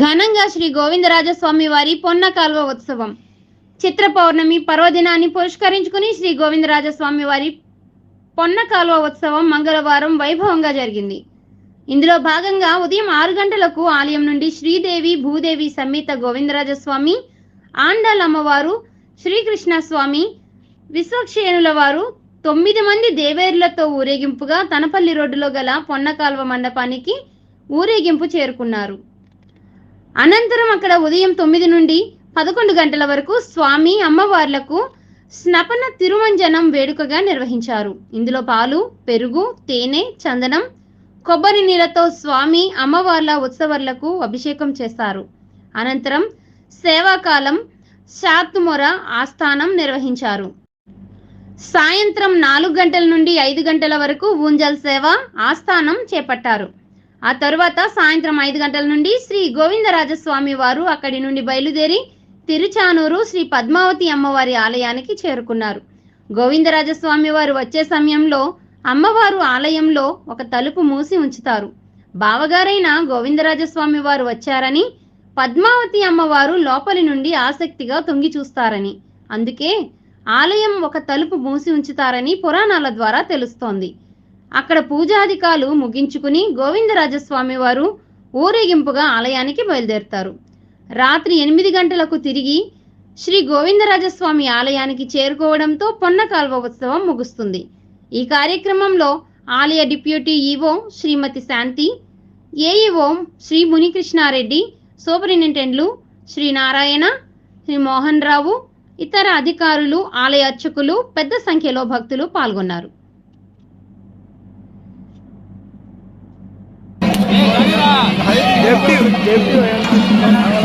ఘనంగా శ్రీ గోవిందరాజస్వామి వారి పొన్న కాల్వ ఉత్సవం. చిత్ర పౌర్ణమి పర్వదినాన్ని పురస్కరించుకుని శ్రీ గోవిందరాజస్వామి వారి పొన్న కాల్వ ఉత్సవం మంగళవారం వైభవంగా జరిగింది. ఇందులో భాగంగా ఉదయం ఆరు గంటలకు ఆలయం నుండి శ్రీదేవి భూదేవి సమేత గోవిందరాజస్వామి ఆండాల్ అమ్మవారు శ్రీకృష్ణ స్వామి విశ్వక్షేణుల వారు తొమ్మిది మంది దేవేరులతో ఊరేగింపుగా తనపల్లి రోడ్డులో గల పొన్నకాల్వ మండపానికి ఊరేగింపు చేరుకున్నారు. అనంతరం అక్కడ ఉదయం తొమ్మిది నుండి పదకొండు గంటల వరకు స్వామి అమ్మవార్లకు స్నపన తిరుమంజనం వేడుకగా నిర్వహించారు. ఇందులో పాలు పెరుగు తేనె చందనం కొబ్బరి నీళ్ళతో స్వామి అమ్మవార్ల ఉత్సవర్లకు అభిషేకం చేస్తారు అనంతరం సేవాకాలం శాత్మొర ఆస్థానం నిర్వహించారు. సాయంత్రం నాలుగు గంటల నుండి ఐదు గంటల వరకు ఊంజల్ సేవ ఆస్థానం చేపట్టారు. ఆ తరువాత సాయంత్రం ఐదు గంటల నుండి శ్రీ గోవిందరాజస్వామి వారు అక్కడి నుండి బయలుదేరి తిరుచానూరు శ్రీ పద్మావతి అమ్మవారి ఆలయానికి చేరుకున్నారు. గోవిందరాజస్వామి వారు వచ్చే సమయంలో అమ్మవారు ఆలయంలో ఒక తలుపు మూసి ఉంచుతారు. బావగారైన గోవిందరాజస్వామి వారు వచ్చారని పద్మావతి అమ్మవారు లోపలి నుండి ఆసక్తిగా తొంగి చూస్తారని అందుకే ఆలయం ఒక తలుపు మూసి ఉంచుతారని పురాణాల ద్వారా తెలుస్తోంది. అక్కడ పూజాధికాలు ముగించుకుని గోవిందరాజస్వామి వారు ఊరేగింపుగా ఆలయానికి బయలుదేరుతారు. రాత్రి ఎనిమిది గంటలకు తిరిగి శ్రీ గోవిందరాజస్వామి ఆలయానికి చేరుకోవడంతో పొన్న కాల్వ ఉత్సవం ముగుస్తుంది. ఈ కార్యక్రమంలో ఆలయ deputy EO Shrimati Shanti AEO Shri Munikrishnareddy సూపరింటెండెంట్లు Shri Narayana Shri Mohan Rao ఇతర అధికారులు ఆలయ అర్చకులు పెద్ద సంఖ్యలో భక్తులు పాల్గొన్నారు. 别个节我要拿出